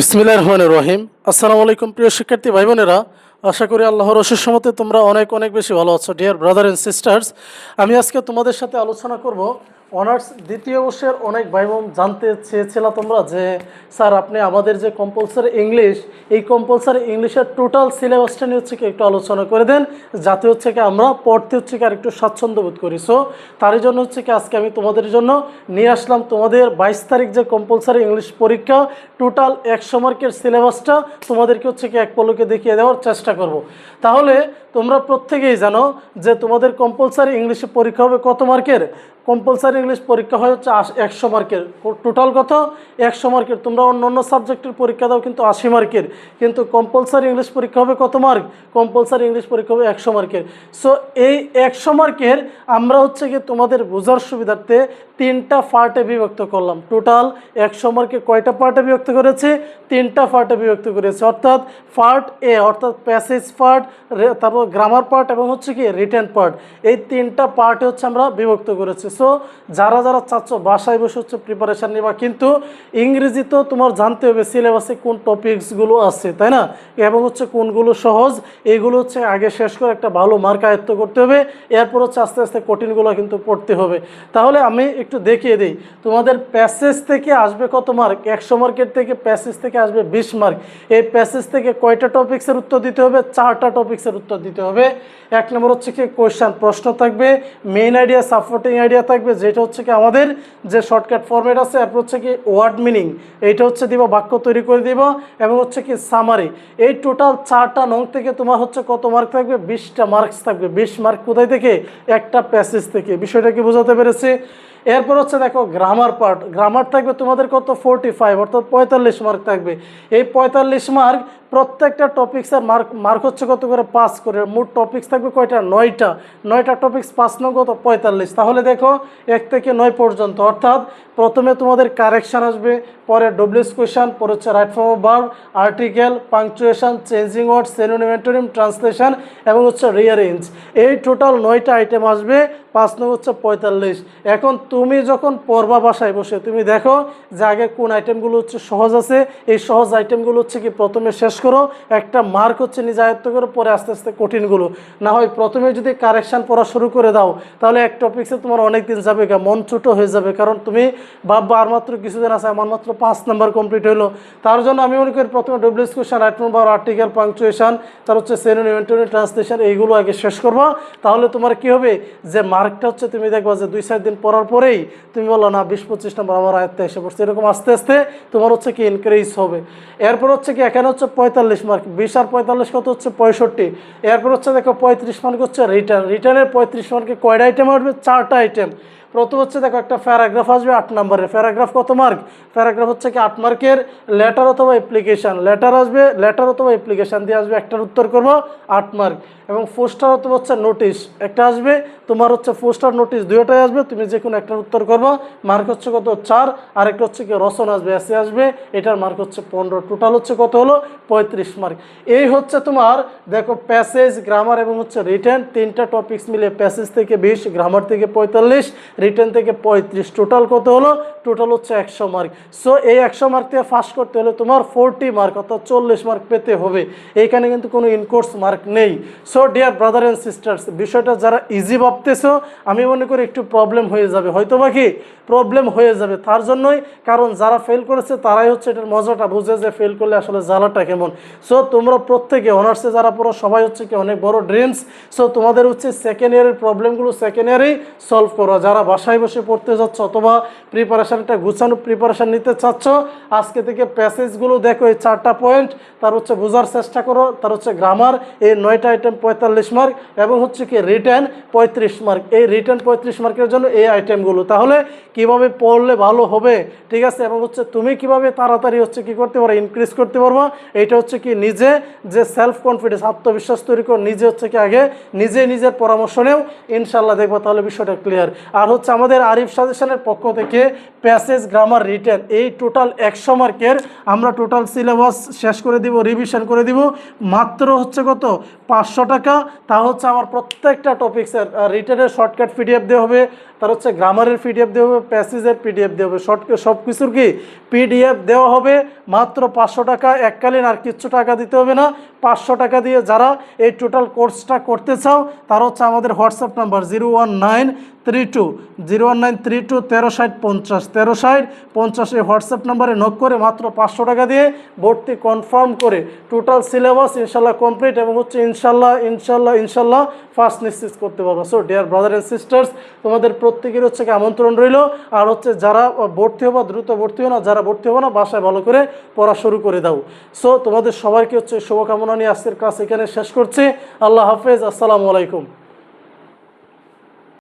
বিসমিল্লাহ রহমান রহিম আসসালামু আলাইকুম প্রিয় শিক্ষার্থী ভাই বোনেরা আশা করি আল্লাহর রসের সমতে তোমরা অনেক অনেক বেশি ভালো আছো। ডিয়ার ব্রাদার অ্যান্ড সিস্টার্স আমি আজকে তোমাদের সাথে আলোচনা করব অনার্স দ্বিতীয় বর্ষের অনেক ভাই বোন জানতে চেয়েছিল তোমরা যে, স্যার, আপনি আমাদের যে কম্পালসারি ইংলিশ এই কম্পালসারি ইংলিশের টোটাল সিলেবাসটা নিয়ে হচ্ছে কি একটু আলোচনা করে দেন। যাতে হচ্ছে কি আমরা পড়তে হচ্ছে কি আর একটু স্বাচ্ছন্দ্য বোধ করি। সো তারই জন্য হচ্ছে কি আজকে আমি তোমাদের জন্য নিয়ে আসলাম তোমাদের বাইশ তারিখ যে কম্পালসারি ইংলিশ পরীক্ষা। টোটাল একশো মার্কের সিলেবাসটা তোমাদেরকে হচ্ছে কি এক পলকে দেখিয়ে দেওয়ার চেষ্টা করব। তাহলে তোমরা প্রত্যেকেই জানো যে তোমাদের কম্পালসারি ইংলিশে পরীক্ষা হবে কত মার্কের? কম্পালসারি ইংলিশ পরীক্ষা হয় হচ্ছে একশো মার্কের টোটাল কত? একশো মার্কের তোমরা অন্য অন্য সাবজেক্টের পরীক্ষা দাও কিন্তু আশি মার্কের কিন্তু কম্পালসারি ইংলিশ পরীক্ষা হবে কত মার্ক কম্পালসারি ইংলিশ পরীক্ষা হবে একশো মার্কের সো এই একশো মার্কের আমরা হচ্ছে কি তোমাদের বোঝার সুবিধার্থে তিনটা পার্টে বিভক্ত করলাম। টোটাল একশো মার্কে কয়টা পার্টে বিভক্ত করেছে? তিনটা পার্টে বিভক্ত করেছে। অর্থাৎ পার্ট এ অর্থাৎ প্যাসেজ পার্ট তারপর গ্রামার পার্ট এবং হচ্ছে কি রিটার্ন পার্ট এই তিনটা পার্টে হচ্ছে আমরা বিভক্ত করেছি। সো যারা যারা চাচ্ছ বাসায় বসে হচ্ছে প্রিপারেশান নিবা, কিন্তু ইংরেজি তো তোমার জানতে হবে সিলেবাসে কোন টপিকসগুলো আছে, তাই না? এবং হচ্ছে কোনগুলো সহজ, এগুলো হচ্ছে আগে শেষ করে একটা ভালো মার্ক আয়ত্ত করতে হবে, এরপর হচ্ছে আস্তে আস্তে কঠিনগুলো কিন্তু পড়তে হবে। তাহলে আমি একটু দেখিয়ে দিই, তোমাদের প্যাসেজ থেকে আসবে কত মার্ক একশো মার্কের থেকে প্যাসেজ থেকে আসবে বিশ মার্ক এই প্যাসেজ থেকে কয়টা টপিক্সের উত্তর দিতে হবে? চারটা টপিক্সের উত্তর দিতে হবে। এক নম্বর হচ্ছে কি কোয়েশ্চান প্রশ্ন থাকবে। মেইন আইডিয়া সাপোর্টিং আইডিয়া থাকবে, যেটা হচ্ছে কি আমাদের যে শর্টকাট ফর্মেট আছে এরপর হচ্ছে কি ওয়ার্ড মিনিং এইটা হচ্ছে দিব বাক্য তৈরি করে দিব, এবং হচ্ছে কি সামারি এই টোটাল চারটা নং থেকে তোমার হচ্ছে কত মার্ক থাকবে? বিশটা মার্কস থাকবে। বিশ মার্ক কোথায় থেকে? একটা প্যাসেজ থেকে। বিষয়টা কি বোঝাতে পেরেছি? এরপর হচ্ছে দেখো গ্রামার পার্ট গ্রামার থাকবে তোমাদের কত? ফোরটি ফাইভ অর্থাৎ পঁয়তাল্লিশ মার্ক থাকবে। এই পঁয়তাল্লিশ মার্ক প্রত্যেকটা টপিক্সের মার্ক মার্ক হচ্ছে কত করে? পাস করে। মোট টপিক্স থাকবে কয়টা? নয়টা। নয়টা টপিক্স পাস নয় কত? পঁয়তাল্লিশ। তাহলে দেখো, এক থেকে নয় পর্যন্ত। অর্থাৎ প্রথমে তোমাদের কারেকশান আসবে, পরে ডব্লিউস কোয়েশন পরে হচ্ছে right form verb article punctuation changing word synonym antonym translation এবং হচ্ছে রিয়ারেঞ্জ এই টোটাল নয়টা আইটেম আসবে, পাঁচ নম্বর হচ্ছে পঁয়তাল্লিশ। এখন তুমি যখন পড়বা বাসায় বসে, তুমি দেখো যে আগে কোন আইটেমগুলো হচ্ছে সহজ আছে, এই সহজ আইটেমগুলো হচ্ছে কি প্রথমে শেষ করো, একটা মার্ক হচ্ছে নিজে আয়ত্ত করো, পরে আস্তে আস্তে কঠিনগুলো। না হয় প্রথমে যদি কারেকশান পড়া শুরু করে দাও, তাহলে এক টপিক্সে তোমার অনেক দিন যাবে মন ছোটো হয়ে যাবে। কারণ তুমি ভাববা আর মাত্র কিছুদিন আছে, আমার মাত্র পাঁচ নাম্বার কমপ্লিট হলো তার জন্য আমি মনে করি প্রথমে WH question right number article punctuation তার হচ্ছে সেনোনিমেন্টরি ট্রান্সলেশন এইগুলো আগে শেষ করবা। তাহলে তোমার কি হবে? যে মার্কটা হচ্ছে তুমি দেখবা যে দুই, চার দিন পড়ার পরেই তুমি বলো না, বিশ, পঁচিশ নম্বর আমার আয়ত্তে এসে পড়ছে। এরকম আস্তে আস্তে তোমার হচ্ছে কি ইনক্রিজ হবে। এরপর হচ্ছে কি, এখানে হচ্ছে পঁয়তাল্লিশ মার্ক, বিশ আর পঁয়তাল্লিশ কত হচ্ছে? পঁয়ষট্টি। এরপর হচ্ছে দেখো পঁয়ত্রিশ মার্ক হচ্ছে রিটার্ন। রিটার্নের পঁয়ত্রিশ মার্কে কয়টা আইটেম আসবে? চারটা আইটেম প্রথম হচ্ছে দেখো একটা প্যারাগ্রাফ আসবে আট নম্বরের প্যারাগ্রাফ কত মার্ক? প্যারাগ্রাফ হচ্ছে কি আট মার্কের লেটার অথবা অ্যাপ্লিকেশান লেটার আসবে লেটার অথবা অ্যাপ্লিকেশান দিয়ে আসবে একটার উত্তর করব, আট মার্ক। এবং পোস্টার অথবা হচ্ছে নোটিশ একটা আসবে তোমার হচ্ছে পোস্টার নোটিশ দুটোটাই আসবে, তুমি যে কোনো একটার উত্তর করব। মার্ক হচ্ছে কত? চার। আর একটা হচ্ছে কি রসন আসবে এসে আসবে। এটার মার্ক হচ্ছে পনেরো। টোটাল হচ্ছে কত হলো? পঁয়ত্রিশ মার্ক এই হচ্ছে তোমার, দেখো প্যাসেজ গ্রামার এবং হচ্ছে রিটার্ন তিনটা টপিক্স মিলে প্যাসেজ থেকে বিশ গ্রামার থেকে পঁয়তাল্লিশ রিটার্ন থেকে পঁয়ত্রিশ। টোটাল কত হলো? টোটাল হচ্ছে একশো মার্ক সো এই একশো মার্ক থেকে ফাঁস করতে হলে তোমার ফোরটি মার্ক অর্থাৎ চল্লিশ মার্ক পেতে হবে। এইখানে কিন্তু কোনো ইনকোর্স মার্ক নেই। So dear brother and sisters বিষয়টা যারা ইজি ভাবতেছো, আমি মনে করি একটু প্রবলেম হয়ে যাবে। হয়তো বা কি প্রবলেম হয়ে যাবে। তার জন্যই কারণ যারা ফেল করেছে, তারাই হচ্ছে এটার মজাটা বুঝে যে ফেল করলে আসলে জ্বালাটা কেমন। সো তোমরা প্রত্যেকে অনার্সে যারা পড়ো, সবাই হচ্ছে কি অনেক বড় ড্রিমস সো তোমাদের হচ্ছে সেকেন্ড ইয়ারের প্রবলেমগুলো সেকেন্ড ইয়ারেই সলভ করো। যারা বাসায় বসে পড়তে যাচ্ছ অথবা প্রিপারেশানটা গুছানো প্রিপারেশান নিতে চাচ্ছ, আজকে থেকে প্যাসেজগুলো দেখো, এই চারটা পয়েন্ট তার হচ্ছে বোঝার চেষ্টা করো। তার হচ্ছে গ্রামার এই নয়টা আইটেম পঁয়তাল্লিশ মার্ক এবং হচ্ছে কি রিটার্ন পঁয়ত্রিশ মার্ক, এই রিটার্ন পঁয়ত্রিশ মার্কের জন্য এই আইটেমগুলো তাহলে কীভাবে পড়লে ভালো হবে? ঠিক আছে? এবং হচ্ছে তুমি কীভাবে তাড়াতাড়ি হচ্ছে কি করতে পারো ইনক্রিজ করতে পারব? এটা হচ্ছে কি নিজে যে সেলফ কনফিডেন্স আত্মবিশ্বাস তৈরি করো, নিজে হচ্ছে কি আগে নিজে নিজের পরামর্শ নেও ইনশাল্লাহ দেখব তাহলে বিষয়টা ক্লিয়ার আর হচ্ছে আমাদের আরিফ সাজেশনের পক্ষ থেকে প্যাসেজ গ্রামার রিটার্ন এই টোটাল একশো মার্কের আমরা টোটাল সিলেবাস শেষ করে দিব রিভিশন করে দিব। মাত্র হচ্ছে কত? পাঁচশো টাকা। তা হচ্ছে আমার প্রত্যেকটা টপিক্সের রিটার্নের শর্টকাট পিডিএফ দেওয়া হবে। তার হচ্ছে গ্রামারের পিডিএফ দেওয়া হবে, প্যাসেজের পিডিএফ দেওয়া হবে। শর্ট সব কিছুর কি? পিডিএফ দেওয়া হবে মাত্র পাঁচশো টাকা এককালীন, আর কিচ্ছু টাকা দিতে হবে না। পাঁচশো টাকা দিয়ে যারা এই টোটাল কোর্সটা করতে চাও, তারা হচ্ছে আমাদের WhatsApp number zero one nine three two, zero one nine three two তেরো ষাট পঞ্চাশ। তেরো ষাট পঞ্চাশ এই হোয়াটসঅ্যাপ নাম্বারে নক করে মাত্র পাঁচশো টাকা দিয়ে ভর্তি কনফার্ম করে টোটাল সিলেবাস ইনশাল্লাহ কমপ্লিট এবং হচ্ছে ইনশাল্লাহ ইনশাল্লাহ ইনশাল্লাহ ফার্স্ট নিশ্চিত করতে পারব। So dear brother and sisters তোমাদের প্রত্যেকের হচ্ছে কি আমন্ত্রণ রইল। আর হচ্ছে যারা ভর্তি হব, দ্রুত ভর্তি হব না, যারা ভর্তি হব না, বাসায় ভালো করে পড়া শুরু করে দাও। সো তোমাদের সবাইকে হচ্ছে শুভকামনা নিয়ে আজকের ক্লাস এখানে শেষ করছি। আল্লাহ হাফেজ, আসসালামু আলাইকুম।